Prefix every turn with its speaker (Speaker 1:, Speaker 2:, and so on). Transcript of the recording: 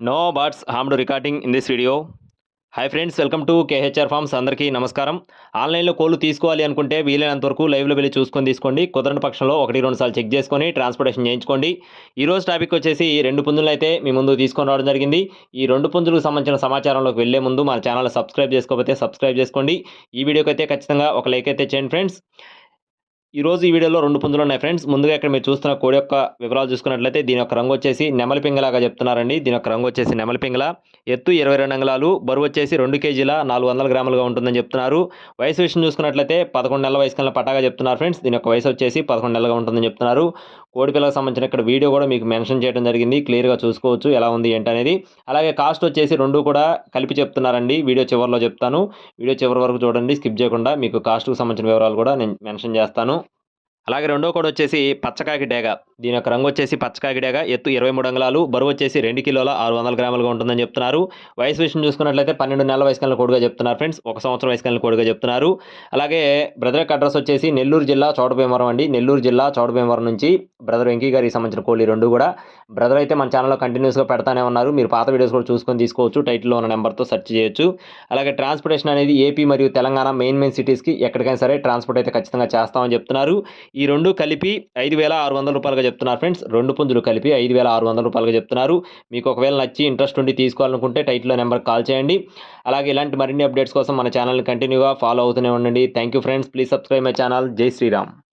Speaker 1: No birds harmed recording in this video. Hi friends welcome to KHR farms అందరికీ నమస్కారం. ఆన్లైన్లో కోళ్ళు తీసుకోవాలి అనుకుంటే వీలైనంత వరకు లైవ్లో వెళ్ళి చూసుకొని తీసుకోండి. కుదరని పక్షంలో ఒకటి రెండు సార్లు చెక్ చేసుకొని ట్రాన్స్పోర్టేషన్ చేయించుకోండి. ఈరోజు టాపిక్ వచ్చేసి రెండు పుంజులు అయితే మీ ముందు తీసుకొని రావడం జరిగింది. ఈ రెండు పుంజులకు సంబంధించిన సమాచారంలోకి వెళ్ళే ముందు మన ఛానల్ సబ్స్క్రైబ్ చేసుకోకపోతే సబ్స్క్రైబ్ చేసుకోండి. ఈ వీడియోకి అయితే ఖచ్చితంగా ఒక లైక్ అయితే చేయండి ఫ్రెండ్స్. ఈ రోజు ఈ వీడియోలో రెండు పుంజులు ఉన్నాయి ఫ్రెండ్స్ ముందుగా ఇక్కడ మీరు చూస్తున్న కోడి యొక్క వివరాలు చూసుకున్నట్లయితే దీని యొక్క రంగు వచ్చేసి నెమలి పింగలాగా చెప్తున్నారండి. దీని యొక్క రంగు వచ్చేసి నెమలి పింగల ఎత్తు ఇరవై రెండు అంగుళాలు బరువు వచ్చేసి రెండు కేజీల నాలుగు వందల గ్రాములుగా ఉంటుందని చెప్తున్నారు. వయసు విషయం చూసుకున్నట్లయితే పదకొండు నెలల వయసు కన్నా పటాగా చెప్తున్నారు ఫ్రెండ్స్ దీని యొక్క వయసు వచ్చేసి పదకొండు నెలలుగా ఉంటుందని చెప్తున్నారు. కోడి పిల్లలకు సంబంధించిన ఇక్కడ వీడియో కూడా మీకు మెన్షన్ చేయడం జరిగింది. క్లియర్గా చూసుకోవచ్చు ఎలా ఉంది ఏంటి అనేది. అలాగే కాస్ట్ వచ్చేసి రెండు కూడా కలిపి చెప్తున్నారండి. వీడియో చివరిలో చెప్తాను. వీడియో చివరి వరకు చూడండి. స్కిప్ చేయకుండా మీకు కాస్ట్కు సంబంధించిన వివరాలు కూడా నేను మెన్షన్ చేస్తాను. అలాగే రెండో కోడ్ వచ్చేసి పచ్చకాకి డేగ. దీని యొక్క రంగు వచ్చేసి పచ్చకాకి డేగ. ఎత్తు ఇరవై మూడు అంగుళాలు. బరువు వచ్చేసి రెండు కిలోల ఆరు వందల గ్రాములుగా ఉంటుందని చెప్తున్నారు. వయసు విషయం చూసుకున్నట్లయితే పన్నెండు నెలల వయసు కలిగిన కోడిగా చెప్తున్నారు ఫ్రెండ్స్. ఒక సంవత్సరం వయసు కలిగిన కోడిగా చెప్తున్నారు. అలాగే బ్రదర్ అడ్రస్ వచ్చేసి నెల్లూరు జిల్లా చౌడభీమవరం అండి. నెల్లూరు జిల్లా చౌడభీమవరం నుంచి బ్రదర్ వెంకీ గారికి సంబంధించిన కోళ్ళు ఈ రెండు కూడా. బ్రదర్ అయితే మన ఛానల్లో కంటిన్యూస్గా పెడతానే ఉన్నారు. మీరు పాత వీడియోస్ కూడా చూసుకొని తీసుకోవచ్చు. టైటిల్లో ఉన్న నెంబర్తో సెర్చ్ చేయొచ్చు. అలాగే ట్రాన్స్పోర్టేషన్ అనేది ఏపీ మరియు తెలంగాణ మెయిన్ మెయిన్ సిటీస్కి ఎక్కడికైనా సరే ట్రాన్స్పోర్ట్ అయితే ఖచ్చితంగా చేస్తామని చెప్తున్నారు. ఈ రెండు కలిపి ఐదు వేల ఆరు వందల రూపాయలుగా చెప్తున్నారు ఫ్రెండ్స్ రెండు పుంజులు కలిపి ఐదు వేల ఆరు వందల రూపాయలుగా చెప్తున్నారు. మీకు ఒకవేళ నచ్చి ఇంట్రెస్ట్ ఉండి తీసుకోవాలనుకుంటే టైటిల్లో నెంబర్ కాల్ చేయండి. అలాగే ఇలాంటి మరిన్ని అప్డేట్స్ కోసం మన ఛానల్ని కంటిన్యూగా ఫాలో అవుతూనే ఉండండి. Thank you friends please subscribe my channel జై శ్రీరామ్